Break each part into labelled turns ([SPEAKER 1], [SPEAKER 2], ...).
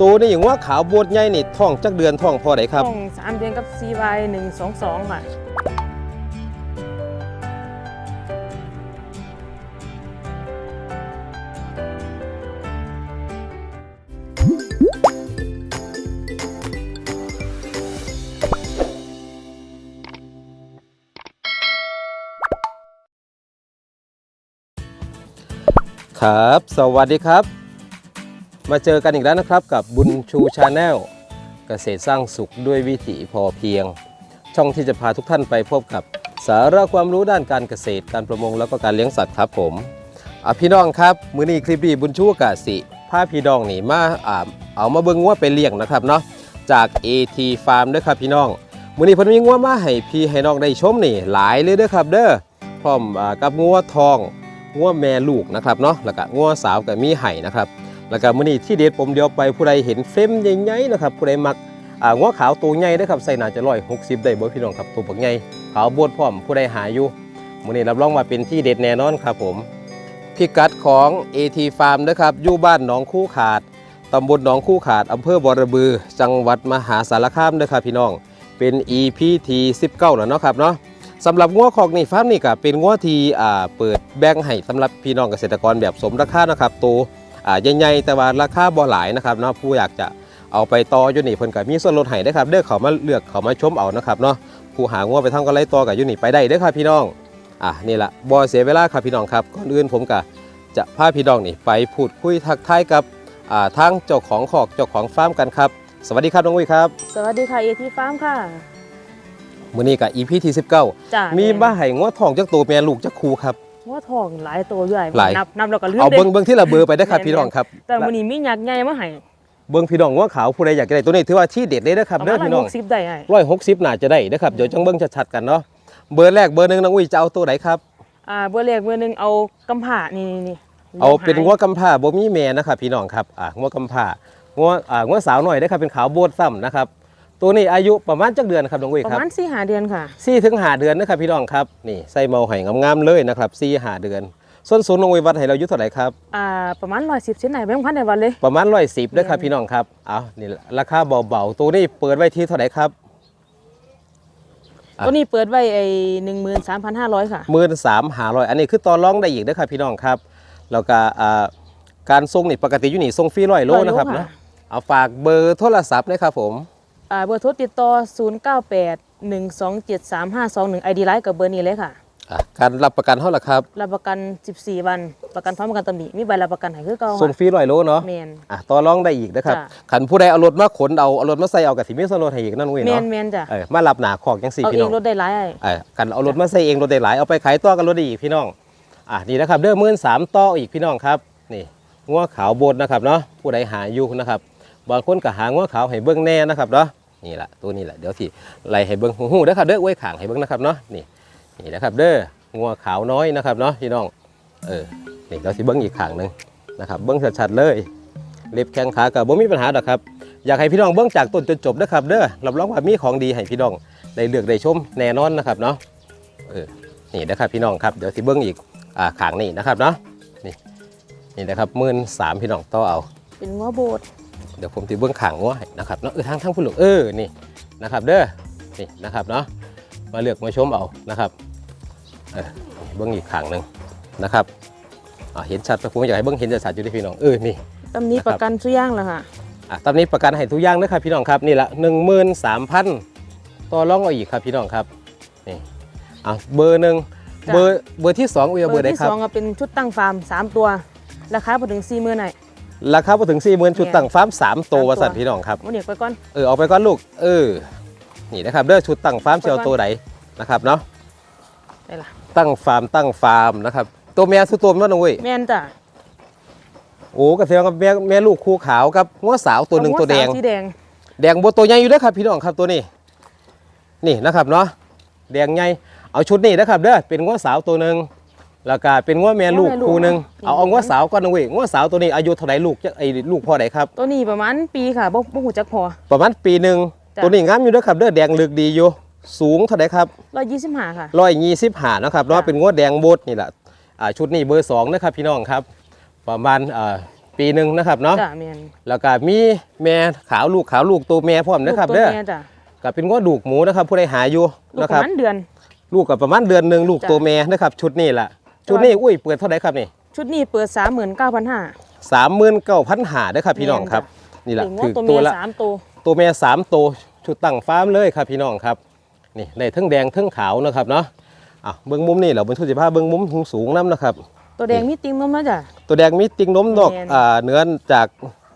[SPEAKER 1] ตัวนี่อย่างว่าขาวบวดใหญ่นี่ท้องจักเดือนท้องพอไดครับ
[SPEAKER 2] ต้องสามเดือนกับ CY 122ค่ะ
[SPEAKER 1] ครับ สวัสดีครับ มาเจอกันอีกแล้วนะครับกับบุญชูชาแนลเกษตรสร้างสุขด้วยวิถีพอเพียง ช่องที่จะพาทุกท่านไปพบกับสาระความรู้ด้านการเกษตรการประมงแล้วก็การเลี้ยงสัตว์ครับผมอะพี่น้องครับมือนี้คลิปดีบุญชูกะสิพาพี่น้องนี่มาอ่าเอามาเบิ่งงัวไปเลี้ยงนะครับเนาะจาก AT Farm ด้อครับพี่น้องมือนี้เพิ่นมีงัวมาให้พี่ให้น้องได้ชมนี่หลายเลยเด้อครับเด้อพร้อมกับงัวทองงัวแม่ลูกนะครับเนาะแล้วก็งัวสาวกับมีไห่นะครับ แล้วก็มื้อนี้ที่เด็ดผมเดียวไปผู้ใดเห็นเฟมใหญ่ๆนะครับผู้ใดมักอ่างัวขาวตัวใหญ่เด้อครับใส่น่าจะ160ได้บ่พี่น้องครับตัวบักใหญ่ขาวบดพร้อมผู้ใดหาอยู่มื้อนี้รับรองว่าเป็นที่เด็ดแน่นอนครับผมพิกัดของ AT Farm นะครับอยู่บ้านหนองคู่ขาดตำบลหนองคู่ขาดอำเภอบอระบือ จังหวัดมหาสารคามเด้อครับพี่น้องเป็น EP ที่19แล้วเนาะครับเนาะสำหรับงัวคอกนี่ฟาร์มนี่ก็เป็นงัวที่อ่าเปิดแบ่งให้สำหรับพี่น้องเกษตรกรแบบสมราคานะครับตัว ใหญ่ๆแต่ว่าราคาบ่หลายนะครับเนาะผู้อยากจะเอาไปต่ออยู่นี่เพิ่นก็มีส่วนลดให้ได้อครับเด้อเขามาเลือกเขามาชมเอานะครับเนาะผู้หางัวไปทำกำไรต่อกับอยู่นี่ไปได้เด้อครับพี่น้องอะนี่ละบ่เสียเวลาครับพี่น้องครับก่อนอื่นผมก็จะพาพี่น้องนี่ไปพูดคุยทักทายกับอ่าทางเจ้าของคอกเจ้าของฟาร์มกันครับสวัสดีครับน้องอุ้ยครับ
[SPEAKER 2] สวัสดีค่ะ AT Farm ค่ะ
[SPEAKER 1] มื้อนี้ก็ EP ที่19
[SPEAKER 2] จ้า
[SPEAKER 1] มี
[SPEAKER 2] มี
[SPEAKER 1] บ้าให้งัวทองจักตัวแม่ลูกจักคูครับ
[SPEAKER 2] ว่าทองหลายตัวอยู่
[SPEAKER 1] หลาย
[SPEAKER 2] นับนับแล้วก็ลืม
[SPEAKER 1] เอา
[SPEAKER 2] ด้
[SPEAKER 1] เบิ้งเบิ้งที่ละเบอร์ไปได้อครับ
[SPEAKER 2] แม่น
[SPEAKER 1] พี่น้องครับ
[SPEAKER 2] แต่มื้อนี้มีหยักใหญ่มาให้
[SPEAKER 1] เบิ้งพี่น้องว่าขาวผู้ใดอยากจะได้ตัวนี้ถือว่าที่เด็ดเลยนะครับ
[SPEAKER 2] ประ
[SPEAKER 1] เด้
[SPEAKER 2] มา
[SPEAKER 1] อ
[SPEAKER 2] ณ
[SPEAKER 1] พี่น้อง
[SPEAKER 2] 60ได้ให้
[SPEAKER 1] ร้อยหกสิบน่าจะได้นะครับเดี๋ยวจังเบิ้งชัดๆกันเนาะเบอร์แรกเบอร์หนึ่งน้องอุ้ยจะเอาตัวไหนครับ
[SPEAKER 2] อ่าเบอร์แรกเบอร์หนึงเอากำผ่านี่นี่นี่
[SPEAKER 1] เอาเป็น
[SPEAKER 2] หย
[SPEAKER 1] งัวกำพร้าบ่มีแม่นะครับพี่น้องครับอ่างัวกำพร้างัวอ่างัวสาวหน่อยได้อครับเป็นขาวโบดซ้ำนะครับ ตัวนี้อายุประมาณจักเดือนครับน้องอุ้ย
[SPEAKER 2] ประ
[SPEAKER 1] ครับ
[SPEAKER 2] มาณ4 5เดือนค่ะ
[SPEAKER 1] สี่ถึงห้าเดือนนะครับพี่น้องครับนี่ใส่เมาไห่งามๆเลยนะครับสี่ห้าเดือน ส้นสูงน้องอุ้ยวัดให้เราอยู่เท่าไหร่ครับ
[SPEAKER 2] อ่าประมาณ110เซนไหนแบงค์พันในวันเลย
[SPEAKER 1] ประมาณร้อยสิบด้วยครับ
[SPEAKER 2] แม่น
[SPEAKER 1] พี่น้องครับเอานี่ราคาเบาๆตัวนี้เปิดไว้ที่เท่าไหร่ครับ อะ
[SPEAKER 2] ตัวนี้เปิดไว้ไอ้13,500ค่ะ
[SPEAKER 1] หมื่นสามหาร้อยอันนี้คือต่อรองได้อีกนะครับพี่น้องครับ แล้วก็อ่าการส่งนี่ปกติอยู่นี่ส่งฟรีร้อยโล
[SPEAKER 2] ร้อยโล
[SPEAKER 1] นะครับ
[SPEAKER 2] ค่ะ
[SPEAKER 1] เนาะเอาฝากเบอร์โทรศัพท์นะครับผม
[SPEAKER 2] อ่า เบอร์โทรติดต่อ 098 127 3521 ID ไลน์กับเบอร์นี้เลยค่ะ
[SPEAKER 1] อะการรับประกันเท่าไหร่ครับ
[SPEAKER 2] รับประกัน 14 วัน ประกันพร้อมประกันตำหนิมีใบรับประกันให้คือเก่า
[SPEAKER 1] ส่งฟรีร้อยโลเนาะ
[SPEAKER 2] แมน
[SPEAKER 1] อะต่อรองได้อีกนะครับ
[SPEAKER 2] จ้ะ
[SPEAKER 1] ขันผู้ใดเอารถมาขนเอาเอารถมาใส่เอากับสิมีส่วนลดให้อีกนั่นเว้ย
[SPEAKER 2] แม
[SPEAKER 1] เนาะ
[SPEAKER 2] นแมนจ้ะ
[SPEAKER 1] เออมารับหนาขอกยังสี่
[SPEAKER 2] เอา
[SPEAKER 1] พี่
[SPEAKER 2] เอ
[SPEAKER 1] น้
[SPEAKER 2] ง
[SPEAKER 1] อง
[SPEAKER 2] รถได้หลายไอ้
[SPEAKER 1] เออกันเอารถมาใส่เองรถได้หลายเอาไปขายต่อกันรถได้อีกพี่น้องอะนี่นะครับเด้อมื่นสามต่ออีกพี่น้องครับนี่งัวขาวโบดนะครับเนาะผู้ใดหาอยู่นะครับบางคนก็หางัวขาวให้เบิ้งแน่นะครับเนาะ นี่แหละตัวนี้แหละเดี๋ยวสิไล่ให้เบิ้งหูๆเด้อครับเด้อไว้ขางให้เบิ้งนะครับเนาะนี่นี่นะครับเด้องัวขาวน้อยนะครับเนาะพี่น้องเออนี่เราสิเบิ้งอีกขางหนึ่งนะครับเบิ้งชัดๆเลยเล็บแข้งขากับบ่มีปัญหาดอกครับอยากให้พี่น้องเบิ้งจากต้นจนจบนะครับเด้อรับรองว่ามีของดีให้พี่น้องได้เลือกได้ชมแน่นอนนะครับเนาะเออนี่นะครับพี่น้องครับเดี๋ยวสิเบิ้งอีกอ่าขางนี่นะครับเนาะนี่นี่นะครับมื่นสามพี่น้องต่อเอา
[SPEAKER 2] เป็นง้อโบด
[SPEAKER 1] เดี๋ยวผมสิเบิ้งขางงัวให้นะครับเนาะเออทางทางผู้หลวงเออนี่นะครับ เด้อนี่นะครับเนาะมาเลือกมาชมเอานะครับเออเบิ้งอีกขางหนึ่งนะครับอ่าเห็นชัดแต่ผมอยากให้เบิ้งเห็นชัดๆอยู่ที่พี่น้องเออนี่
[SPEAKER 2] ตำหนี้
[SPEAKER 1] นะครับ
[SPEAKER 2] ประกันสุย่างแล้วค่ะ
[SPEAKER 1] อะตอนนี้ประกันให้ทุกอย่างนะครับพี่น้องครับนี่ละหนึ่งหมื่นสามพันต่อรองเอาอีกครับพี่น้องครับนี่อะเบอร์หนึ่ง
[SPEAKER 2] จ้ะ
[SPEAKER 1] เบอร์เบอร์ที่สองอุ้ยเอาเบอร์ไหน
[SPEAKER 2] ที่
[SPEAKER 1] ครับ
[SPEAKER 2] สองก็เป็นชุดตั้งฟาร์ม3ตัวราคาพอถึง4 0 0 0 0ไหน
[SPEAKER 1] ราคาพอถึงสี่หมื่นชุด
[SPEAKER 2] เนี่ย
[SPEAKER 1] ตั้งฟาร์มสามตัว
[SPEAKER 2] สามตัว
[SPEAKER 1] วสัตว์พี่น้องครับ
[SPEAKER 2] วันนี้ไปก่อน
[SPEAKER 1] เออเอาไปก่อนลูกเออนี่นะครับเด้อชุดตั้งฟาร์ม
[SPEAKER 2] ไปก่
[SPEAKER 1] เชี
[SPEAKER 2] อน
[SPEAKER 1] ยวตัวไหนนะครับเนาะ
[SPEAKER 2] ได้ละ
[SPEAKER 1] ตั้งฟาร์มตั้งฟาร์มนะครับตัวแม่สุดตัวมันน้องเว้ย
[SPEAKER 2] แม่นจ้ะ
[SPEAKER 1] โอ้กระเทียมกับแม่แม่ลูกคู่ขาวกับงัวสาวตัวหนึ่ง
[SPEAKER 2] เอา
[SPEAKER 1] ตัวแดง
[SPEAKER 2] สาสีแดง
[SPEAKER 1] แดงบัวตัวใหญ่อยู่เด้อครับพี่น้องครับตัวนี้ นี่นะครับเนาะแดงใหญ่เอาชุดนี้นะครับเด้อเป็นงัวสาวตัวหนึ่ง แล้วก็เป็นงัวแม่ลูกคู่หนึ่งเอาเอางัวสาวก่อนนะเว้ยงัวสาวตัวนี้อายุเท่าไหร่ลูกจะไอ้ลูกพ่อไหนครับ
[SPEAKER 2] ตัวนี้ประมาณปีค่ะบ่บ่หูจักพอ
[SPEAKER 1] ประมาณปีหนึ่ง
[SPEAKER 2] จ้ะ
[SPEAKER 1] ตัวนี้งามอยู่เด้อครับเด้อแดงลึกดีอยู่สูงเท่าไหร่ครับ
[SPEAKER 2] 125ค่ะ
[SPEAKER 1] ร้อยยี่สิบห้านะครับเนาะ
[SPEAKER 2] จ้ะ
[SPEAKER 1] เป็นงัวแดงบดนี่แหละอ่าชุดนี้เบอร์สองนะครับพี่น้องครับ ประมาณอ่าปีหนึ่งนะครับเนาะ
[SPEAKER 2] จ้ะแม่น
[SPEAKER 1] แล้วก็มีแม่ขาวลูกขาวลูกตัวแม่พร้อมนะครับ
[SPEAKER 2] ลูก
[SPEAKER 1] เด้
[SPEAKER 2] ตั
[SPEAKER 1] อ
[SPEAKER 2] วแม่จ้ะ
[SPEAKER 1] ก็เป็นง้อดูกหมูนะครับผู้ใดหาอยู่
[SPEAKER 2] ลูก
[SPEAKER 1] นะ
[SPEAKER 2] ป
[SPEAKER 1] ครับ
[SPEAKER 2] ระมาณเดือน
[SPEAKER 1] ลูกกับประมาณเดือนหนึ่งลูก
[SPEAKER 2] จ้ะ
[SPEAKER 1] ตัวแม่นะครับชุดนี้ล่ะ ชุดนี้อุ้ยเปิดเท่าไหร่ครับนี่
[SPEAKER 2] ชุดนี้เปิด 39,500
[SPEAKER 1] สามหมื่นเก้าพันหาเด้อครับพี่น้องครับ นี่แหละ
[SPEAKER 2] ถึง
[SPEAKER 1] คือ
[SPEAKER 2] ว่าตัว
[SPEAKER 1] ตัว
[SPEAKER 2] เมีย
[SPEAKER 1] ละ
[SPEAKER 2] สามตัว
[SPEAKER 1] ตัวแม่สามตัวชุดตั้งฟาร์มเลยครับพี่น้องครับนี่ได้ทั้งแดงทั้งขาวนะครับเนาะอะเบิ้งมุมนี่เราเป็นชุดสิบห้าเบิ้งมุมสูงสูงๆน้ำนะครับ
[SPEAKER 2] ตัวแดงมีติงนมแล้วจ้ะ
[SPEAKER 1] ตัวแดงมีติงนมดอก
[SPEAKER 2] แม่น
[SPEAKER 1] อ่าเนื้อจาก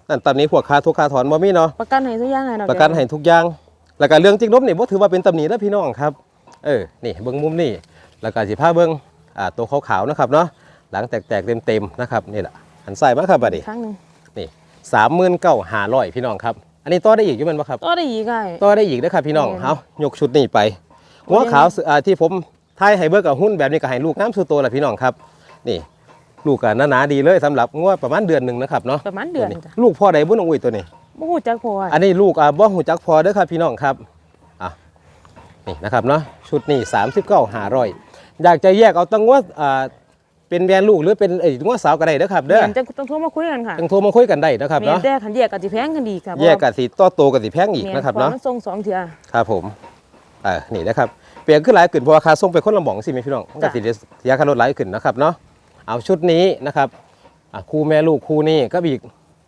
[SPEAKER 1] นั่นตอนนี้พวกคาทุกคาถอนบ่มีเนาะ
[SPEAKER 2] ประกันให้ทุกอย่างไงเนาะ
[SPEAKER 1] ประกันให้ทุกอย่าง แล้วก็เรื่องติงนมนี่บ่ถือว่าเป็นตำหนิแล้วพี่น้องครับ เออ นี่เบิ้งมุมนี่ แล้วก็สิพาเบิ้งอ่า ตัวขาวๆนะครับเนาะหลังแตกๆเต็มๆนะครับนี่แหละหันใส่มาครับบัดนี้
[SPEAKER 2] ครั้งหนึง
[SPEAKER 1] นี่สามหมื่นเก้าหาร้อยพี่น้องครับ อันนี้ต่อได้อีกอยู่แมันบ่ครับ
[SPEAKER 2] ก็ได้อีกไง
[SPEAKER 1] ต่อได้อีกนะครับพี่น้อง
[SPEAKER 2] แม่น
[SPEAKER 1] เอายกชุดนี้ไปหัวขาวอ่าที่ผมทายให้เบิกกับหุ้นแบบนี้ก็ให้ลูกน้ำสุดโตแหละพี่น้องครับ นี่ ลูกกันหนาๆดีเลยสำหรับงวดประมาณเดือนหนึ่งนะครับเนาะ
[SPEAKER 2] ประมาณเดือน
[SPEAKER 1] ตัว
[SPEAKER 2] จ้ะ
[SPEAKER 1] ลูกพ่อใดบุญองอุ้ยตัวนี้
[SPEAKER 2] บ่ฮู้จักพอ
[SPEAKER 1] อันนี้ลูกอ่าบ่หูจักพอเด้อครับพี่น้องครับอะนี่นะครับเนาะชุดนี้39 500อยากจะแยกเอาตั้งว่าอ่าเป็นแบรนด์ลูกหรือเป็นไอ้งวดสาวก็ได้เด้อครับเด้อ
[SPEAKER 2] แม่นจะต้องโทรมาคุยกันค่ะ
[SPEAKER 1] ต้องโทรมาคุยกันได้นะครับ
[SPEAKER 2] แม่น
[SPEAKER 1] เนาะ
[SPEAKER 2] แต่คันแยกกันสิแพงกันดีค่ะ
[SPEAKER 1] แยกกันสิต่อโตกันสิแพงอีกนะครับ
[SPEAKER 2] แม่
[SPEAKER 1] เนาะ
[SPEAKER 2] พมันส่งสองเทื่อ
[SPEAKER 1] ครับผมเออนี่นะครับเปลี่ยนขึ้นหลายขึ้นเพราะว่าค่าส่งไปคนละหม่องสิแม่พี่น้องมันก็
[SPEAKER 2] จ้ะ
[SPEAKER 1] สิได้เสียค่ารถหลายขึ้นนะครับเนาะเอาชุดนี้นะครับอะคู่แม่ลูกคู่นี้ก็อีก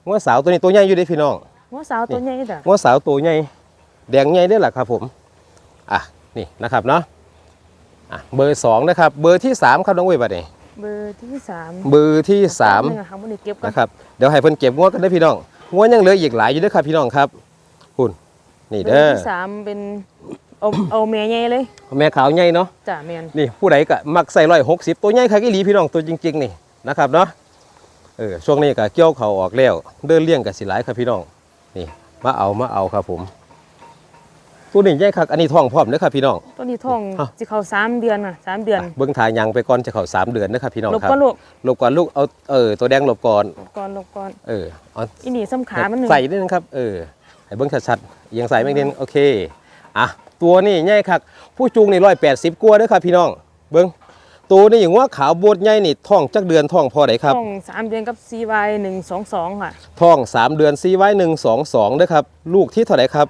[SPEAKER 1] งัวสาวตัวนี้ตัวใหญ่อยู่เด้พี่น้อง
[SPEAKER 2] หัวสาวตัวใหญ่จ้ะ
[SPEAKER 1] งัวสาวตัวใหญ่แดงใหญ่ได้อล่ะครับผมอะนี่นะครับเนาะ อะเบอร์สองนะครับ เบอร์ที่สามครับน้องเว้ยบัดนี้
[SPEAKER 2] เบอร์ที่สาม
[SPEAKER 1] เบอร์ที่สาม
[SPEAKER 2] นี่ค่ะบ่ได้เก็บกัน
[SPEAKER 1] นะครับ เดี๋ยวให้เพิ่นเก็บงัวกันได้อพี่น้องงัวยังเหลืออีกหลายอยู่เด้อครับพี่น้องครับคุณนี่
[SPEAKER 2] เบอ
[SPEAKER 1] เด้อ
[SPEAKER 2] ร์ที่สามเป็นเอาเอาแม่ใหญ่เลย
[SPEAKER 1] แม่ขาวใหญ่เนาะ
[SPEAKER 2] จ้ะแม่น
[SPEAKER 1] นี่ผู้ใดก็มักใส่ร้อยหกสิบตัวใหญ่คักอีหลีพี่น้องตัวจริง ๆ นี่นะครับเนาะเออช่วงนี้ก็เกี่ยวเขาออกแล้วเดินเลี้ยงกับสิหลายครับพี่น้องนี่มาเอามาเอาครับผม ตัวนี้ใหญ่คักอันนี้ท้องพร้อมเด้อครับพี่น้อง
[SPEAKER 2] ตัวนี้ท้อง
[SPEAKER 1] อะ
[SPEAKER 2] สิเข้าสามเดือนน่ะสามเดือน
[SPEAKER 1] เบิ้งทายยังไปก่อนจะเข้าสามเดือนนะครับพี่น้อง
[SPEAKER 2] ลบ
[SPEAKER 1] ครับ
[SPEAKER 2] ก็ลูก
[SPEAKER 1] หลบก่อนลูกเอาเออตัวแดงหลบก่อน
[SPEAKER 2] ลบก่อนลบก่อน
[SPEAKER 1] เออเอา
[SPEAKER 2] อีนี่ซ้ำขามันหนึง
[SPEAKER 1] ใส่นิดนึงครับเออให้เบิ้งชัดๆเอียังใส่แม่งเด่นโอเคอะตัวนี้ใหญ่คักผู้จูงนี่ร้อยแปดสิบกว่าเด้อครับพี่น้อง เบิ้งตัวนี้อย่างว่าขาวโบดใหญ่นี่ท้องจักเดือนท้องพอไดครับ
[SPEAKER 2] ท้องสามเดือนกับ CY หนึ่งสองสองค่ะ
[SPEAKER 1] ท้อง 3 เดือนซีไว้หนึ่งสองสองด้วยครับ ลูกที่เท่าไหร่ครับ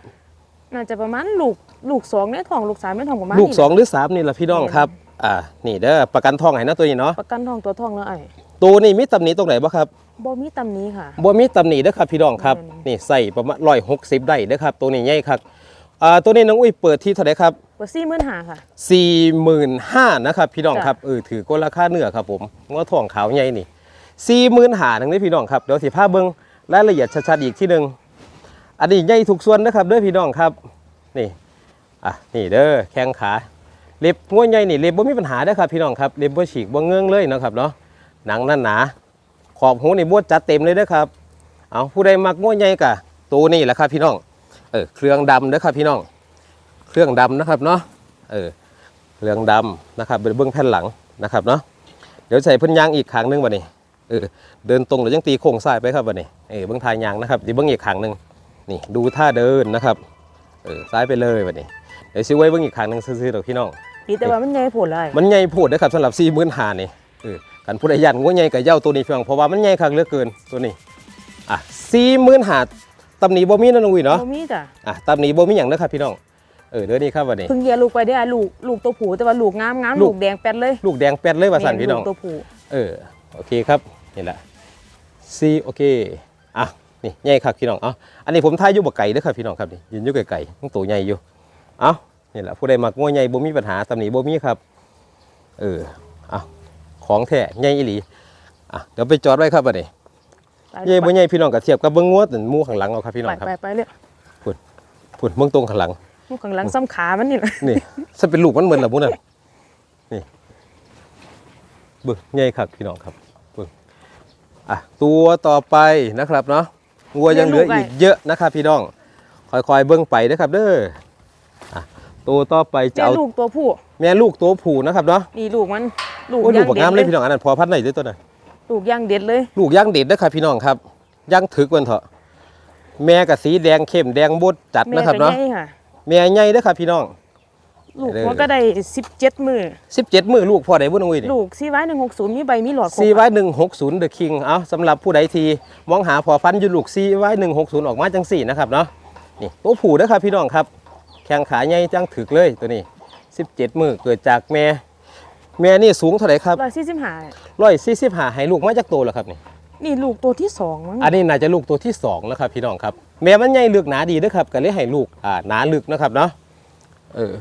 [SPEAKER 2] น่าจะประมาณลูกลูกสองเนี่ยท้องลูกสามเนี่ยท้องประมาณ
[SPEAKER 1] ลูก
[SPEAKER 2] นี้
[SPEAKER 1] 2หรือ3นี่ละพี่น้องครับอ่านี่เด้อประกันท้องให้นะตัวนี้เนาะ
[SPEAKER 2] ประกันท้องตัวท้องแล้วไอ้
[SPEAKER 1] ตัวนี้มีตำหนิตรงไหนบ้างครับ
[SPEAKER 2] บ่มีตำหนี้ค่ะ
[SPEAKER 1] บ่มีตำหนิเด้อครับพี่น้องครับ
[SPEAKER 2] แม่น
[SPEAKER 1] นี่ใส่ประมาณร้อยหกสิบได้เด้อครับตัวนี้ใหญ่ครับอ่าตัวนี้น้องอุ้ยเปิดที่เท่าไหร่ครับ
[SPEAKER 2] เปิดสี่หมื่นหาค่ะ
[SPEAKER 1] สี่หมื่นห้านะครับพี่น้อง
[SPEAKER 2] จ้ะ
[SPEAKER 1] ครับเออถือก็ราคาเนื้อครับผมงอทองขาวใหญ่นี่สี่หมื่นหาทั้งนี้พี่น้องครับเดี๋ยวสิพาเบิ้งรายละเอียดชัดๆอีกที่หนึ่ง อันนี้ใหญ่ทุกส่วนนะครับเด้อพี่น้องครับนี่อะนี่เด้อแข้งขาเล็บงวใหญ่นี่เล็บบ่มีปัญหาเด้อครับพี่น้องครับเล็บบ่ฉีกบ่เงื้องเลยนะครับเนาะหนังนั่นหนาขอบหูนี่บวดจัดเต็มเลยเด้อครับเอาผู้ใดมักงวใหญ่กะตัวนี้แหละครับพี่น้องเออเครื่องดำเด้อครับพี่น้อง เครื่องดำนะครับเนาะเออเหลืองดำนะครับเป็นเบื้องแผ่นหลังนะครับเนาะเดี๋ยวใส่พิ่นยางอีกขางนึงวันนี้เออเดินตรงหรือยังตีโค้งซ้ายไปครับวันนี้เออเบื้องทายยางนะครับดีเบื้องอีกขางนึง นี่ดูท่าเดินนะครับเออซ้ายไปเลยวันนี้เดี๋ยวซื้อไว้เบื้องอีกขางหนึงซื้อๆดอกพี่น้อง
[SPEAKER 2] ปีแต่ว่ามันใหญ่ผลเลย
[SPEAKER 1] มันใหญ่โพูดนะครับสำหรับสี่หมื่นหานี่เออกันผู้ใดยันงัวใหญ่กับเหย้าตัวนี้เพียงเพราะว่ามันใหญ่คักเหลือเกินตัวนี้อะสี่หมื่นหาตำหนิบ่มีนะน้องวิเนาะ
[SPEAKER 2] บ่มีจ้ะ
[SPEAKER 1] อะตำหนิบ่มีอย่างนะครับพี่น้องเออเดี๋ยวนี้ครับวันนี้
[SPEAKER 2] เพิ่งเยียลูกไปได้อลูกลูกตัวผู้แต่ว่าลูกงามงาม
[SPEAKER 1] ลู
[SPEAKER 2] ลู
[SPEAKER 1] ก
[SPEAKER 2] กแดงแป๊ดเลย
[SPEAKER 1] ลูกแดงแป๊ดเลยว่าสั่นพี่น้อง
[SPEAKER 2] ลูกตัวผู้
[SPEAKER 1] เออ โอเคครับ นี่แหละซีโอเค อะ นี่ใหญ่ครับพี่น้องเอ้าอันนี้ผมทายอยู่บ่ไก่เด้อครับพี่น้องครับนี่ยืนอยู่ไก่ๆต้องตัวใหญ่อยู่เอ้านี่แหละผู้ใดมักงัวใหญ่บ่มีปัญหาตำหนิบ่มีครับ เออเอ้าของแท้ใหญ่อีหลีอะเดี๋ยวไปจอดไว้ครับบัดนี้
[SPEAKER 2] ไป
[SPEAKER 1] ใหญ่บ่ใหญ่พี่น้องก็เทียบกับเบิ่งงัวหมู่ข้างหลังเอาครับพี่น้อ
[SPEAKER 2] ไป
[SPEAKER 1] งครับ
[SPEAKER 2] ไปไปเลย
[SPEAKER 1] พุ่นเบิ่งตรงข้างหลัง
[SPEAKER 2] ลูกข้างหลังซ้ำขามันนี่แหละ
[SPEAKER 1] นี่ฉันเป็นลูกมันเหมือนล่ะหมู่นั่นนี่เบิ่งใหญ่ครับพี่น้องครับอะตัวต่อไปนะครับเนาะ วัวยังเหลืออีกเยอะนะครับพี่น้องค่อยๆเบิ้งไปนะครับเด้ออะตัวต่อไปจะ
[SPEAKER 2] แม่
[SPEAKER 1] เอา
[SPEAKER 2] ลูกตัวผู้
[SPEAKER 1] แม่ลูกตัวผู้นะครับเนาะ
[SPEAKER 2] นี่ลูกมันลูก
[SPEAKER 1] โอ้ยลู
[SPEAKER 2] ย่ากง
[SPEAKER 1] บัก
[SPEAKER 2] เด็
[SPEAKER 1] งา
[SPEAKER 2] ด
[SPEAKER 1] ม
[SPEAKER 2] เล
[SPEAKER 1] เลย
[SPEAKER 2] ย
[SPEAKER 1] พี่น้องอันนั้นพอพันธุ์ไหนด้วยตัวนั้น
[SPEAKER 2] ลูกย่างเด็ดเลย
[SPEAKER 1] ลูกย่างเด็ดนะครับพี่น้องครับย่างถึกวันเถอะแม่กับสีแดงเข้มแดงบดจัด
[SPEAKER 2] แม่
[SPEAKER 1] นะครับ
[SPEAKER 2] ก็
[SPEAKER 1] เนาะ
[SPEAKER 2] ใหญ่ค่ะ
[SPEAKER 1] แม่ใหญ่เด้อครับพี่น้อง
[SPEAKER 2] ลูก
[SPEAKER 1] เด้อ
[SPEAKER 2] มันก็ได้สิบเจ็ดมือ
[SPEAKER 1] 17มือลูกพ่อใดบ่น้องอุ้ยนี่
[SPEAKER 2] ลูกซีไว้หนึ่งหกศูนย์มีใบมีหลอดครบ
[SPEAKER 1] ซีไว้160 The King เอาสำหรับผู้ใดที่มองหาพอพันธุ์อยู่ลูกซีไว้160ออกมาจังสี่นะครับเนาะนี่ตัวผู้เด้อครับพี่น้องครับ แข้งขาใหญ่จังถึกเลยตัวนี้17มือเกิดจากแม่แม่นี่สูงเท่าไหร่ครับ
[SPEAKER 2] ร้อยสี่สิบห้า
[SPEAKER 1] 145ให้ลูกมาจากโตแล้วครับนี่
[SPEAKER 2] นี่ลูกตัวที่สองมั้ง
[SPEAKER 1] อันนี้น่าจะลูกตัวที่สองแล้วครับพี่น้องครับแม่มันใหญ่ลึกหนาดีเด้วยครับก็เลยให้ลูกอ่าหนาลึกนะครับเนาะเอออะ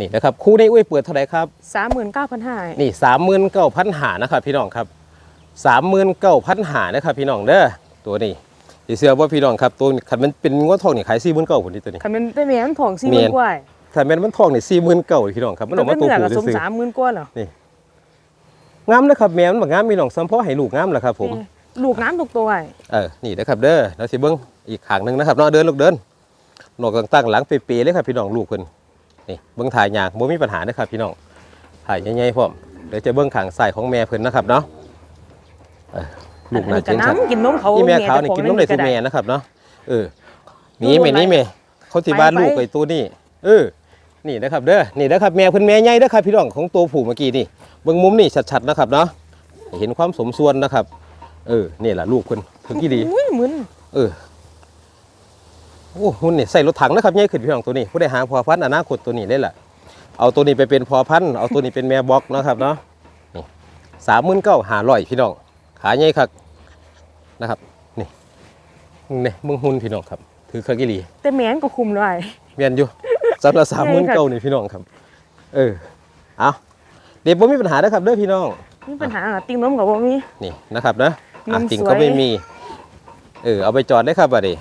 [SPEAKER 1] นี่นะครับคู่นี้อุ้ยเปิดเท่าไหร่ครับ
[SPEAKER 2] สามหมื่นเก้าพันห้า
[SPEAKER 1] นี่สามหมื่นเก้าพันหานะครับพี่น้องครับสามหมื่นเก้าพันหานะครับพี่น้องเด้อตัวนี้ดีเสือว่าพี่น้องครับตัวคันมันเป็นงวดทองนี่ขายสี่หมื่นเก้าคนนี้ตัวนี้
[SPEAKER 2] คันเป็นได้แม่มันถ่องสี่ห
[SPEAKER 1] แม่
[SPEAKER 2] มื่
[SPEAKER 1] น
[SPEAKER 2] นกว่า
[SPEAKER 1] ถ้าแม่นมันทองนี่สี่หมื่นเก้าพี่น้องครับมันอ
[SPEAKER 2] แต่
[SPEAKER 1] อก
[SPEAKER 2] เป็
[SPEAKER 1] มานตัว
[SPEAKER 2] เหนือ
[SPEAKER 1] ผู้
[SPEAKER 2] กับสม
[SPEAKER 1] ซื้อ
[SPEAKER 2] สามหมื่นกว่าเหรอ
[SPEAKER 1] ๆงามนะครับแม่มันบักงามพี่น้องสัมพอให้ลูกงามแหละครับผม
[SPEAKER 2] นี่ลูกน้ำทุกตัวไอ้
[SPEAKER 1] เออนี่นะครับเด้อแล้วสิเบิ้งอีกขางหนึ่งนะครับเนาะเดินลูกเดินหนอกตั้งๆหลังเปรย์ๆเลยครับพี่น้องลูกเพิ่น นี่เบิ้งถ่ายยากบ่มีปัญหานะครับพี่น้องถ่ายใหญ่ๆพร้อมเดี๋ยวจะเบิ้งขางใส่ของแม่เพิ่นนะครับเนาะเออลูกน่า
[SPEAKER 2] กั
[SPEAKER 1] เจ๋งชัด
[SPEAKER 2] น้ำกินนมเขา
[SPEAKER 1] นี่แม่ขาวนี่
[SPEAKER 2] จ้
[SPEAKER 1] กินนมได้ทุกแม่นะครับเนาะเออนี่แม่นี่แม่เขาที่บ้านลูกไอ้ตัวนี้เออนี่นะครับเด้อนี่นะครับแม่เพิ่นแม่ใหญ่เด้อครับพี่น้องของตัวผู้เมื่อกี้นี่เบิ้งมุมนี่ชัดๆนะครับเนาะให้เห็นความสมส่วนนะครับ เออนี่แหละลูกเพิ่นเพิ่นกี่ดี
[SPEAKER 2] อุ้ยมึน
[SPEAKER 1] เออ โอ้หุ่นนี่ใส่รถถังนะครับใหญ่ขึ้นพี่น้องตัวนี้ผู้ได้หาพอพันธุ์อนาคตตัวนี้ได้แหละเอาตัวนี้ไปเป็นพอพันธุ์เอาตัวนี้เป็นแม่บล็อกนะครับเนาะนี่สามหมื่นเก้าหาร้อยพี่น้องขาใหญ่ครับนะครับนี่นี่มึงหุ่นพี่น้องครับ ถือเครื่องกิลี
[SPEAKER 2] แต่แม่นก็คุมเลย
[SPEAKER 1] เมียนอยู่สำหรับสามหมื่นเก้านี่พี่น้องครับ เออเอาเดี๋ยวผมมีปัญหานะครับเด้อพี่น้อง
[SPEAKER 2] มีปัญหาอะติงนมกับว่ามี
[SPEAKER 1] นี่นะครับนะอะ
[SPEAKER 2] นม
[SPEAKER 1] ติ่ง
[SPEAKER 2] สวย
[SPEAKER 1] ก็ไม่มี เออเอาไปจอดได้ครับบัดนี้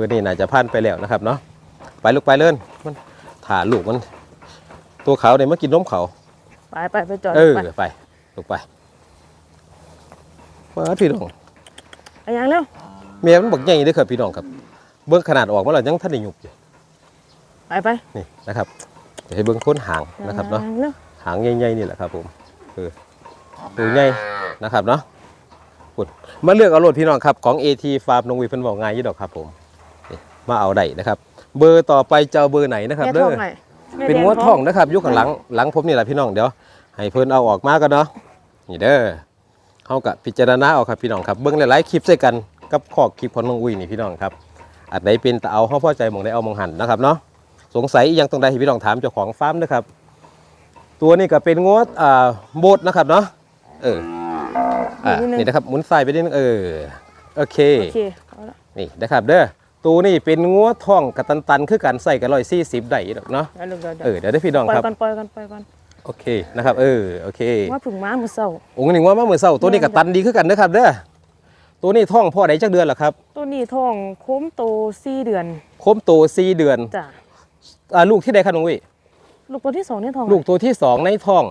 [SPEAKER 1] นี่เบอร์นี้น่าจะพันไปแล้วนะครับเนาะไปลูกไปเลื่อนมันถ่าลูกมัน ตัวเขาเนี่ยมากินนมเขา
[SPEAKER 2] ไปไปไปจอด
[SPEAKER 1] เออ
[SPEAKER 2] ไป
[SPEAKER 1] ไปลูกไปมาพี่น้อง
[SPEAKER 2] ไปยังเร็ว
[SPEAKER 1] เมียมันบอกใหญ่เด้อครับพี่น้องครับ เบิ้งขนาดออกมาแล้วยังท่านได้หยุบอยู่
[SPEAKER 2] ไปไป
[SPEAKER 1] นี่นะครับเดี๋ยวให้เบิ้งค้นหางนะครับเนาะ
[SPEAKER 2] ยังเร็ว
[SPEAKER 1] หางใหญ่ๆนี่แหละครับผมเออตัวใหญ่นะครับเนาะปุ่นมาเลือกเอารถพี่น้องครับของ AT Farm นงวีเพิ่นบอกง่ายยี่ดอกครับผมนี่ มาเอาได้นะครับ เบอร์ต่อไปจะเอาเบอร์ไหนนะครับ
[SPEAKER 2] แม่
[SPEAKER 1] เด้
[SPEAKER 2] ท้อ
[SPEAKER 1] อง
[SPEAKER 2] ไงแม่
[SPEAKER 1] เป็น
[SPEAKER 2] แด
[SPEAKER 1] งวดทองนะครับอยุคข้างหลังหลังผมนี่แหละพี่น้องเดี๋ยวให้เพิ่นเอาออกมากันเนาะนี่เด้อเฮากับพิจารณาเอาครับพี่น้องครับเบิ่งหลายๆคลิปใส่กันกับขอบคลิปของน้องอุ้ยนี่พี่น้องครับอันไหนเป็นตะเอาเฮาพอใจหมองได้เอามองหันนะครับเนาะสงสัยอีหยังตรงใดให้พี่น้องถามเจ้าของฟาร์มนะครับ ตัวนี้ก็เป็นงวดอ่าโบดนะครับเนาะเอออ่านี่นะครับหมุนซ้ายไปนิดนึงเออโอเค
[SPEAKER 2] โอเคเอาละ
[SPEAKER 1] นี่นะครับเด้อ ตัวนี้เป็นงัวทองกระตันตันๆคือกันใส่กันร้อยสี่สิบได้ดอกเนาะ
[SPEAKER 2] เอาเร็วเดี๋ยว
[SPEAKER 1] เออเดี๋ยวได้พี่น้อง
[SPEAKER 2] ปล่อ
[SPEAKER 1] ค
[SPEAKER 2] ย
[SPEAKER 1] รับ
[SPEAKER 2] ก่อนปล่อยก่อนปล่อยก่อน
[SPEAKER 1] โอเคนะครับเออโอเค
[SPEAKER 2] ว่าผึ่งม้ามือเศร้า
[SPEAKER 1] องค์หนึ่งว่ามาเมื่อเช้าตัวนี้กระตันดีคือกันนะครับเด้อตัวนี้ท้องพ่อได้จักเดือนเหรอครับ
[SPEAKER 2] ตัวนี้ท้องโค้มโตสี่เดือน
[SPEAKER 1] คมโตสี่เดือน
[SPEAKER 2] จ้ะ
[SPEAKER 1] อ่าลูกที่ใดครับน้องวิ
[SPEAKER 2] ลูกตัวที่สองเนี่ยท้อง
[SPEAKER 1] ลูกตัวที่สองในท้อง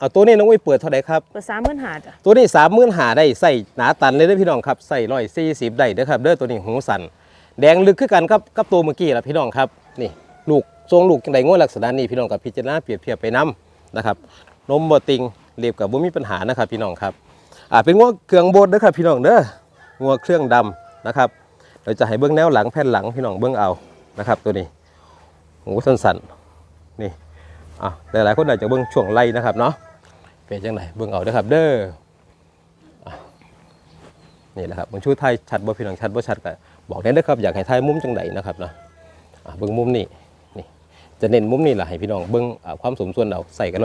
[SPEAKER 1] อ่าตัวนี้น้องวิเปิดเท่าไหร่ครับ
[SPEAKER 2] เปิดสามหมื่นหาจ้ะ
[SPEAKER 1] ตัวนี้สามหมื่นหาได้ใส่หนาตันเลยเด้อพี่น้องครับใส่ร้อยสี่สิบได้เด้อครับเด้อตัวนี้หูสัน แดงลึกคือกันครับกับตัวเมื่อกี้ละพี่น้องครับนี่ลูกทรงลูกจังไดงวดลักษณะนี้พี่น้องกับพิจารณาเปรียบเทียบไปนํนะครับนมบ่ติงเรียบกับบ่มีปัญหานะครับพี่น้องครับอ่าเป็นงวเครื่องบดเด้อครับพี่น้องเด้องวเครื่องดำนะครับเราจะให้เบื้องแนวหลังแผ่นหลังพี่น้องเบื้องเอานะครับ ตัวนี้หูสั้นๆนี่อะหลายๆคนอาจจะเบื้องช่วงไล่นะครับเนาะเป็นจังไหนเบิ่งเอาเด้อครับเด้ออะนี่แหละครับมันชูไทยชัดบ่พี่น้องชัดบ่ชัดก็ บอกได้เด้อครับอยากให้ไทยมุมจังไดนะครับเนาะอะเบิ่งมุมนี้นี่จะเน้นมุมนี้ล่ะให้พี่น้องเบิ่งอ่าความสมส่วนเอาใส่กัน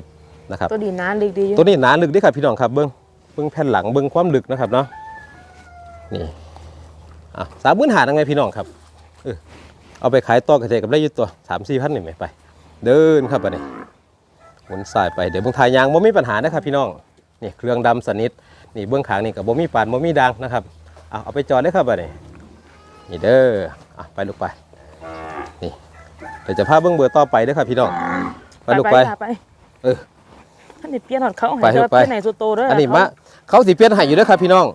[SPEAKER 1] 140นะครับ
[SPEAKER 2] ตัวดีน้าเล็กดีอยู่
[SPEAKER 1] ตัวนี้หนาลึกเด้อครับพี่น้องครับเบิ่งเบิ่งแผ่นหลังเบิ่งความลึกนะครับเนาะนี่อะสามหมื่นหาทางไงพี่น้องครับเออเอาไปขายต่อกระเทกับได้อยี่ตัวสามสี่พันนี่ไหมไป เดินครับไปนี่หมุนสายไปเดี๋ยวเบื้องทายยางบ่มีปัญหานะครับพี่น้องนี่เครื่องดำสนิทนี่เบื้องขางนี่กับบ่มีปานบ่มีดังนะครับเอาเอาไปจอดเลยครับบัดนี้ นี่เด้ออะไปลูกไปนี่เดี๋ยวจะพาเบื้องเบอร์ต่อไปเด้อครับพี่น้องไปลูกไป
[SPEAKER 2] ค่ะไป
[SPEAKER 1] เออ
[SPEAKER 2] ท่านนี่เปลี่ยนหอดเขา
[SPEAKER 1] ไป
[SPEAKER 2] ให้เจอ
[SPEAKER 1] ไป
[SPEAKER 2] เปลี่ยนไหนสุดโตเด้อ
[SPEAKER 1] อั
[SPEAKER 2] อั
[SPEAKER 1] นนี้มะเขาสิเปลี่ยนให้อยู่เด้อครับพี่น้อง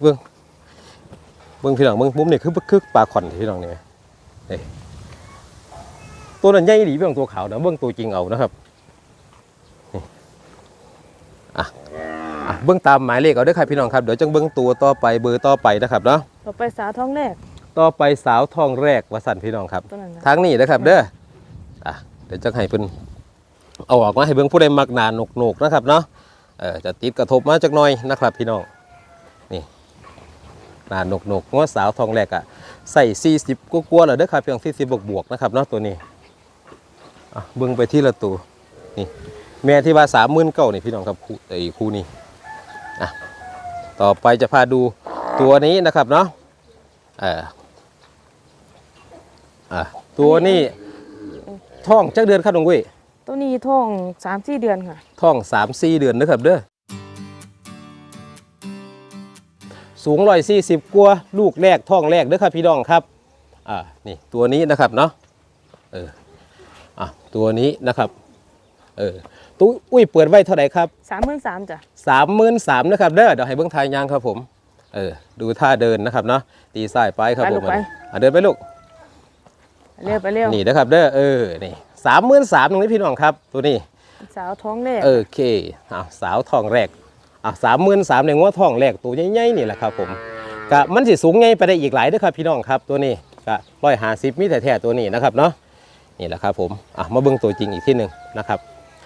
[SPEAKER 1] เบื้องเบื้องพี่น้องเบื้องมุมนี่คือคือปลาขอนพี่น้องนี่ไหมเอ้ยตัวนั้นใหญ่ดีเบื้องตัวขาวนะเบื้องตัวจริงเอานะครับ อะ เบื้องตามหมายเลขเอาเด้วยครับพี่น้องครับเดี๋ยวจังเบื้องตัวต่อไปเบอร์ต่อไปนะครับเนาะ
[SPEAKER 2] ต่อไปสาวท้องแรก
[SPEAKER 1] ต่อไปสาวทองแรกวสันพี่น้องครับ
[SPEAKER 2] ตัวนั้นนะ
[SPEAKER 1] ทางนี้นะครับ เด้ออะเดี๋ยวจะให้เพิ่นเอาออกมาให้เบิ่งผู้ใดมักหนาหนกๆนะครับเนาะเออจะติดกระทบมาจักหน่อยนะครับพี่น้องนี่หนาหนกๆงวดสาวทองแรกอะใส่40กว่าๆแล้วเด้อครับเพียง40บวกบวกๆนะครับเนาะตัวนี้อะเบิ่งไปที่ละตัวนี่ แม่ที่ว่า39,000นี่พี่น้องครับคู่ไอ้คู่นี้ อะต่อไปจะพาดูตัวนี้นะครับเนาะเอออะตัวนี้ท้องจักเดือนครับน้องกุ้ย
[SPEAKER 2] ตัวนี้ท้องสามสี่เดือนค่ะ
[SPEAKER 1] ท้องสามสี่เดือนนะครับเด้อสูงร้อยสี่สิบกว่าลูกแรกท้องแรกเด้อครับพี่น้องครับอ่านี่ตัวนี้นะครับเนาะเอออะตัวนี้นะครับเออ ตู้อุ้ยเปิดไว้เท่าไหร่ครับ
[SPEAKER 2] สามหมื่นสามจ้ะ
[SPEAKER 1] สามหมื่นสามนะครับเด้อเดี๋ยวให้เบิ้งทายยางครับผม เออ ดูท่าเดินนะครับเนาะตีสายไปครับผมอะเดินไปลูก
[SPEAKER 2] เร็วไปเร็ว
[SPEAKER 1] นี่นะครับเด้อเออนี่สามหมื่นสามตรงนี้พี่น้องครับ ตัวนี้
[SPEAKER 2] สาวท้องแรก
[SPEAKER 1] โอเคอะสาวทองแรกอะสามหมื่นสามในงวดทองแรกตัวใหญ่ๆนี่แหละครับผมกะมันสิสูงใหญ่ไปได้อีกหลายเด้วยครับพี่น้องครับตัวนี้กะร้อยหาสิบมิแต่แท้ๆตัวนี้นะครับเนาะนี่แหละครับผมอะมาเบิ่งตัวจริงอีกที่หนึ่งนะครับ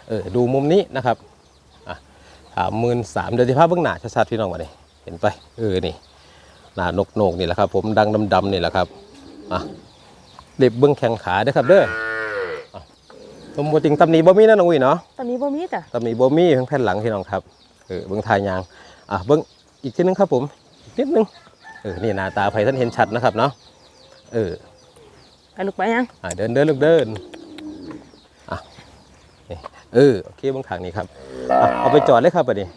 [SPEAKER 1] เออดูมุมนี้นะครับอะสามหมื่นสามเดี๋ยวที่ภาพเบื้องหน้าชัดๆพี่น้องมาเลยเห็นไปเออนี่หน้านกโหนกนี่แหละครับ ผมดังดำๆนี่แหละครับอะเด็บเบื้องแข้งขาเด้อครับเด้ออะสมบูรณ์จริงตำหนิบ่มีนะน้องอุ้ยเนาะ
[SPEAKER 2] ตอนนี้บ่มีจ้ะ
[SPEAKER 1] ตำหนิบ่มีเพิ่งแผ่นหลังพี่น้องครับเออเบิ้งทายยางอะเบิ้งอีกทีนึงครับผมนิดนึงเออนี่หน้าตาไผท่านเห็นชัดนะครับเนาะเออ
[SPEAKER 2] ไปลูกไปยัง
[SPEAKER 1] อะเดินเดินลูกเดินอะนี่ เออโอเคเบิ้งทางนี้ครับอะเอาไปจอดเลยครับบัดนี้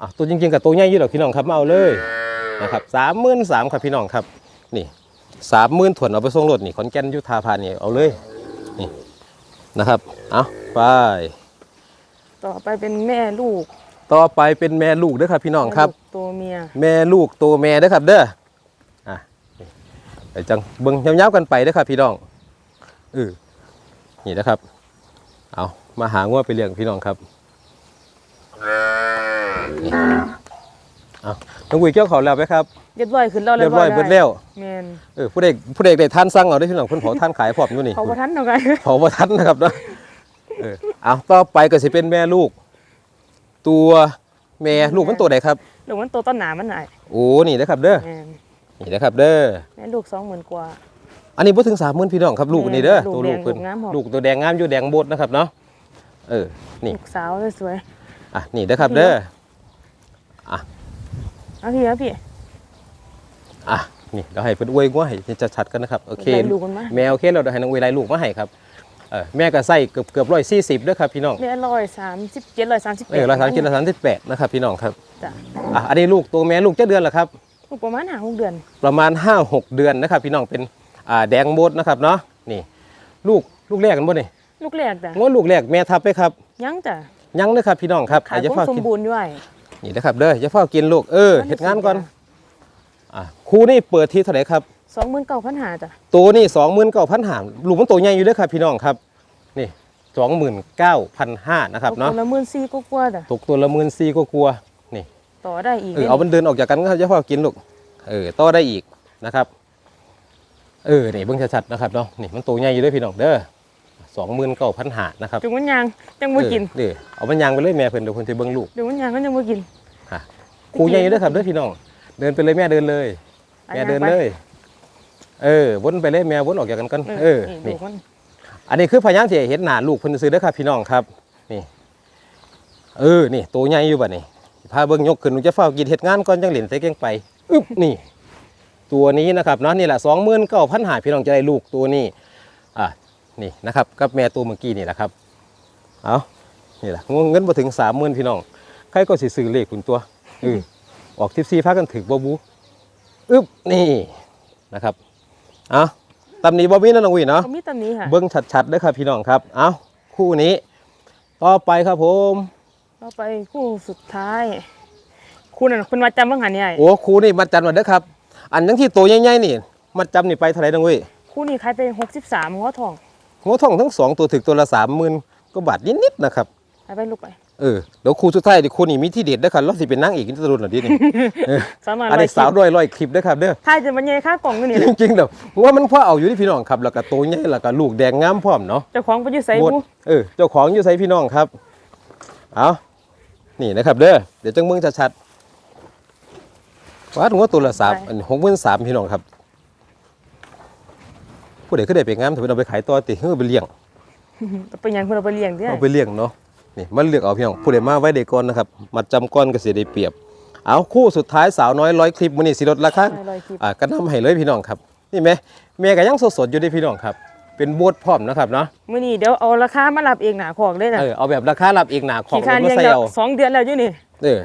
[SPEAKER 1] อะตัวจริงๆกับตัวใหญ่อยู่หรอกพี่น้องครับมาเอาเลยนะครับสามหมื่นสามครับพี่น้องครับนี่สามหมื่นถวนเอาไปส่งรถนี่ขอนแก่นอยุทธาพานี่เอาเลยนี่นะครับเอาไป
[SPEAKER 2] ต่อไปเป็นแม่ลูก
[SPEAKER 1] ต่อไปเป็นแม่ลูกเด้อครับพี่น้องครับ
[SPEAKER 2] แม่ลูกตัวเมีย
[SPEAKER 1] แม่ลูกตัวแม่เด้อครับ เด้ออะนี่ไปจังเบิ่งยาวๆกันไปเด้อครับพี่น้องเออนี่นะครับเอา มาหางัวไปเลี้ยงพี่น้องครับนี่เอาน้องกุยเกี่ยวเขาวแล้วไหมครับ
[SPEAKER 2] เรียบร้อยขึ้นแล้ว
[SPEAKER 1] เรียบร้อย
[SPEAKER 2] ได้
[SPEAKER 1] เบิดแล้ว
[SPEAKER 2] แมน
[SPEAKER 1] เออผู้เด็กผู้เด็กได้ท่านสั่งเอาได้อพี่น้องเพิ่นเผาท่านขายพร้อมอยู่นี่
[SPEAKER 2] เขาประทันเอาไง
[SPEAKER 1] เผาบ่ทันนะครับเนาะเออเอาต่อไปก็สิเป็นแม่ลูก ตัวแม่ลูกมันตัวใดครับ
[SPEAKER 2] ลูกมันโตต้นหนามันไหน
[SPEAKER 1] โอ้นี่นะครับ เด้อ
[SPEAKER 2] แมน
[SPEAKER 1] นี่นะครับ เด้อ
[SPEAKER 2] แม่ลูกสองหมื่นกว่า
[SPEAKER 1] อันนี้บ่ถึงสามหมื่นพี่น้องครับลูกนี่เด้อ
[SPEAKER 2] ลูก
[SPEAKER 1] ตัว
[SPEAKER 2] แด
[SPEAKER 1] ลู
[SPEAKER 2] ง
[SPEAKER 1] กเพิ่น
[SPEAKER 2] ลูกงามหรอ
[SPEAKER 1] ลูกตัวแดงงามอยู่แดงโบดนะครับเนาะ เออ นี่
[SPEAKER 2] ลูกสาวสวย
[SPEAKER 1] อะ นี่เด้อครับเด้อ
[SPEAKER 2] ๆเอาพี่เอาพี่
[SPEAKER 1] อะ นี่เราให้เพิ่นอวยงัวให้ชัดๆกันนะครับ โอเค
[SPEAKER 2] ได้ลูกมันมา
[SPEAKER 1] แมวโอเคเราเดี๋ยวให้น้องอวยไล่ลูกมาให้ครับ เออ แม่ก็ใส่เกือบเกือบร้อยสี่สิบเด้อครับพี่น้อง
[SPEAKER 2] แม่ร้อยสามสิบเจ็ดร้อยสามสิบ
[SPEAKER 1] เออร้อยสามสิบร้อยสามสิบแปดนะครับพี่น้องครับ
[SPEAKER 2] จ้ะ
[SPEAKER 1] อะ อันนี้ลูกตัวแม่ลูกเจ็ดเดือนเหรอครับ
[SPEAKER 2] ลูกประมาณห้าหกเดือน
[SPEAKER 1] ประมาณห้าหกเดือนนะครับ พี่น้องเป็นอ่าแดงโบดนะครับเนาะนี่ ลูกลูกแรกกันบ่นี่
[SPEAKER 2] ลูกแรกจ้ะ
[SPEAKER 1] งัวลูกแรกแม่ทับไปครับ
[SPEAKER 2] ยังจ้ะ
[SPEAKER 1] ยังเด้อครับพี่น้องครับ
[SPEAKER 2] ขาย
[SPEAKER 1] อย่า
[SPEAKER 2] ค
[SPEAKER 1] เฝ้าง
[SPEAKER 2] สม
[SPEAKER 1] กิน
[SPEAKER 2] บูรณ์ด้วย
[SPEAKER 1] นี่นะครับเด้ออย่าเฝ้ากินลูกเออเฮ็ดงานก่อนอะครูนี่เปิดที่เท่าไหร่ครับ
[SPEAKER 2] สองหมื่นเก้าพันหาจ้ะ
[SPEAKER 1] ตัวนี่สองหมื่นเก้าพันหาลูกมันตัวใหญ่อยู่เด้อครับ พี่น้องครับนี่สองหมื่นเก้าพันห้านะครับเนาะ
[SPEAKER 2] ตัวละหมื่นสี่ก็กลัวาๆจ้ะ
[SPEAKER 1] ตกตัวละหมื่นสี่ก็กลัวๆนี่
[SPEAKER 2] ต่อได้อีก
[SPEAKER 1] เออเอามันเดินออกจากกันก็อย่าเฝ้ากินลูกเออต่อได้อีกนะครับ เออนี่เบิ่งชัดๆนะครับเนาะนี่มันตัวใหญ่อยู่เด้อพี่น้องเด้อ สองหมื่นเก้าพันหานะครับ
[SPEAKER 2] จุงมันยางจังบ่กิน
[SPEAKER 1] เออเด้อเอามันยางไปเลยแม่เพิ่นเดี๋ยวเพิ่นสิเบิ่งลูก
[SPEAKER 2] จุงมันยางก็ยังบ่กิน
[SPEAKER 1] ครูใหญ่อยู่เด้อครับเด้อพี่น้อง เดินไปเลยแม่เดินเลย แม่เดินเลย เออวนไปเลยแม่วนออกจากกันกัน
[SPEAKER 2] เอ
[SPEAKER 1] เอ
[SPEAKER 2] อ
[SPEAKER 1] อ
[SPEAKER 2] นี่
[SPEAKER 1] นี่
[SPEAKER 2] ลูกมัน
[SPEAKER 1] อันนี้คือพยายามที่จะเห็นหน้าลูกเพิ่นซื้อเด้อครับพี่น้องครับนี่ เออนี่ตัวใหญ่อยู่บัดนี้พาเบิ่งยกขึ้นหนูจะเฝ้ากินเฮ็ดงานก่อนจังเหรียญใส่เก่งไปอึ๊บนี่ ตัวนี้นะครับเนาะนี่แหละ29,000หาพี่น้องจะได้ลูกตัวนี้อะ นี่นะครับกับแม่ตัวเมื่อกี้นี่แหละครับเอานี่แหละงเงินบ่ถึง30,000พี่น้องใครก็สิซื้อเลขคุณตัวเออออก14พากันถึกบ่บูอึ๊บนี่นะครับเอาตำหนี้บ่มีนะน้องวิเนาะ
[SPEAKER 2] เขามีตำหนี้ค่ะ
[SPEAKER 1] เบิ้งชัดๆเด้อครับพี่น้องครับเอาคู่นี้ ต่อไปครับผม
[SPEAKER 2] ต่อไปคู่สุดท้ายคุณน่ะคุณมาจำบ้างหันใหญ่
[SPEAKER 1] โอ้คู่นี้มัดจำมาเด้อครับ อันยังที่ตัวใหญ่ๆนี่มัดจำนี่ไปเท่าไหร่น้องเว้ย
[SPEAKER 2] คู่นี้ขายไปหกสิบสามหัวทอง
[SPEAKER 1] หัวทองทั้งสองตัวถึกตัวละสามหมื่นก็บาทนิดๆนะครับ
[SPEAKER 2] เอาไปลูกไป
[SPEAKER 1] เออเดี๋ยวครูสุดท้ายเดี๋ยวครูนี่มีที่เด็ดเด้อครับเราสิเป็นนางเอกนี่ตะลุนเหรอดินี่เออ
[SPEAKER 2] สามารถ
[SPEAKER 1] อันนี้สาวด้วยร้อยคลิปเด้อครับเด้อ
[SPEAKER 2] ถ้ายจะบรรยายค่ากล่องอยู่นี่แห
[SPEAKER 1] จ
[SPEAKER 2] ละ
[SPEAKER 1] ริงๆเด้อว่ามันพ่อเอาอยู่ที่พี่น้องครับ แล้วก็โตใหญ่แล้วก็ลูกแดงงามพร้อมเนาะ
[SPEAKER 2] เจ้าของไปอยู่ไส
[SPEAKER 1] หมด
[SPEAKER 2] บุ
[SPEAKER 1] เออเจ้าของอยู่ไสพี่น้องครับเอานี่นะครับเด้อเดี๋ยวจังเบิ่งชัดๆวัดงวตัวละสามอันหกหมื่นสามพี่น้องครับ ผู้ใดก็ได้ไปงามถือเป็นเอาไปขายต่อติเฮ้อไปเลี้ยง
[SPEAKER 2] เป็นหยังเพิ่นเอาไปเลี้ยงเด้อ
[SPEAKER 1] เอาไปเลี้ยงเนาะนี่มันเลือกเอาพี่น้องผู้ใดมาไว้เด็กก่อนนะครับมาจำก้อนก็สิได้เปรียบ เอาคู่สุดท้ายสาวน้อยร้อยคลิปมื้อนี้สิลดราคา
[SPEAKER 2] ไม่ร้อยคลิป
[SPEAKER 1] อ่าก็นำให้เลยพี่น้องครับ นี่ไหมแม่ก็ยังสดๆอยู่เด้พี่น้องครับ เป็นบวดพร้อมนะครับเนาะ
[SPEAKER 2] มื้อนี้เดี๋ยวเอาราคามารับเองหนาของเลยนะ
[SPEAKER 1] เออเอาแบบราคารับเองหนาของ
[SPEAKER 2] ขี้คร้าน
[SPEAKER 1] มา
[SPEAKER 2] เลี้ยง
[SPEAKER 1] ใส่
[SPEAKER 2] แล้ว
[SPEAKER 1] เอา
[SPEAKER 2] สองเดือนแล้วอยู่นี่
[SPEAKER 1] เออ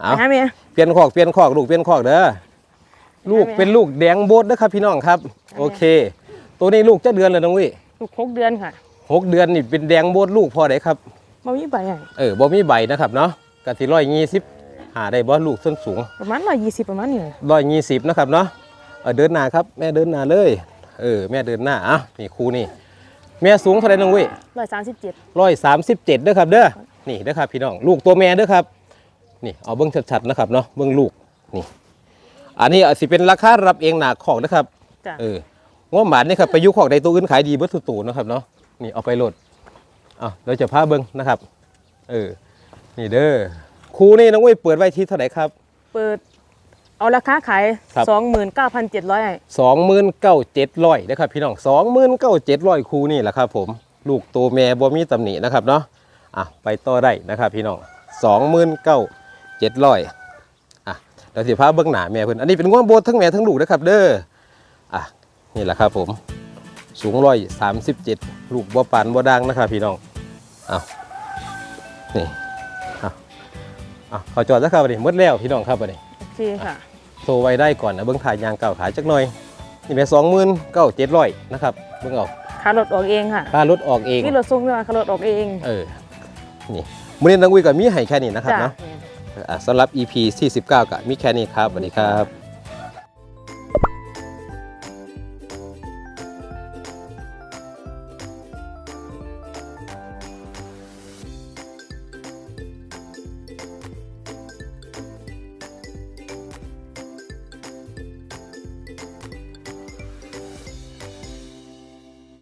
[SPEAKER 1] เอา
[SPEAKER 2] ไปหาแม่
[SPEAKER 1] เปลี่ยนคอกเปลี่ยนคอกลูกเปลี่ยนคอกเด้อลูก
[SPEAKER 2] ได้ไหม
[SPEAKER 1] เป็นลูกแดงโบดเด้อครับพี่น้องครับ โอเค ตัวนี้ลูกจะเดือนเลยน้องวิ
[SPEAKER 2] ลูกหกเดือนค่ะ
[SPEAKER 1] หกเดือนนี่เป็นแดงโบดลูกพอได้ครับ
[SPEAKER 2] บ่มีใบให้
[SPEAKER 1] เออบ่มีใบนะครับเนาะกะทิร้อยยี่สิบหาได้บ่ลูกส้นสูง
[SPEAKER 2] ประมาณ120ประมาณนี้เลย
[SPEAKER 1] ร้อยยี่สิบนะครับเนาะเออเดินหน้าครับแม่เดินหน้าเลยเออแม่เดินหน้าอะนี่ครูนี่ แม่สูงเท่าไหร่น้องวิ
[SPEAKER 2] 137
[SPEAKER 1] ร้อยสามสิบเจ็ดเด้อครับเด้อนี่เด้อครับพี่น้องลูกตัวแม่เด้อครับ นี่เอาเบิ้งชัดๆนะครับเนาะเบิ้งลูกนี่ อันนี้อาจสิเป็นราคารับเองหนาของนะครับ
[SPEAKER 2] จ้ะ
[SPEAKER 1] เออ ง้อหมานนี่ครับไปอยุของใดตัวอื่นขายดีเบิดสุดตูนะครับเนาะนี่เอาไปโหลดเอาเราจะพาเบิ้งนะครับ เออนี่เด้อครูนี่น้องเว้ยเปิดไว้ที่เท่าไหร่ครับ
[SPEAKER 2] เปิดเอาราคาขาย
[SPEAKER 1] ครับ
[SPEAKER 2] 29,700ให้
[SPEAKER 1] สองหมื่นเก้าเจ็ดร้อยนะครับพี่น้องสองหมื่นเก้าเจ็ดร้อยครูนี่แหละครับผมลูกตัวแม่บ่มีตำหนินะครับเนาะอะไปต่อได้นะครับพี่น้องสองหมื่นเก้าเจ็ดร้อยอะเดี๋ยวสิพาเบิ้งหน้าแม่เพิ่นอันนี้เป็นง้อโบดทั้งแม่ทั้งลูกนะครับเด้ออะ นี่แหละครับผมสูงร้อยสามสิบเจ็ดลูกบ่ปานบ่ดังนะครับพี่น้องเอานี่เอาเอาเขาจอดซะครับวันนี้หมดแล้วพี่น้องครับวันนี้
[SPEAKER 2] โอเคค่ะ
[SPEAKER 1] โทรไว้ได้ก่อนนะเบิ้งถ่ายยางเก่าขายจักหน่อยนี่แม่สองหมื่นเก้าเจ็ดร้อยนะครับเบิ้งเออก
[SPEAKER 2] ค่ารถออกเองค่ะ
[SPEAKER 1] ค่ารถออกเอง
[SPEAKER 2] มีรถส่งด้วยค่ารถออกเอง
[SPEAKER 1] เออนี่มือนี้นังวิกับมีให้แค่นี้นะครับ
[SPEAKER 2] จ้ะ
[SPEAKER 1] เนาะอะสำหรับ EP ที่19กับมีแค่นี้ครับสวัสดีครับ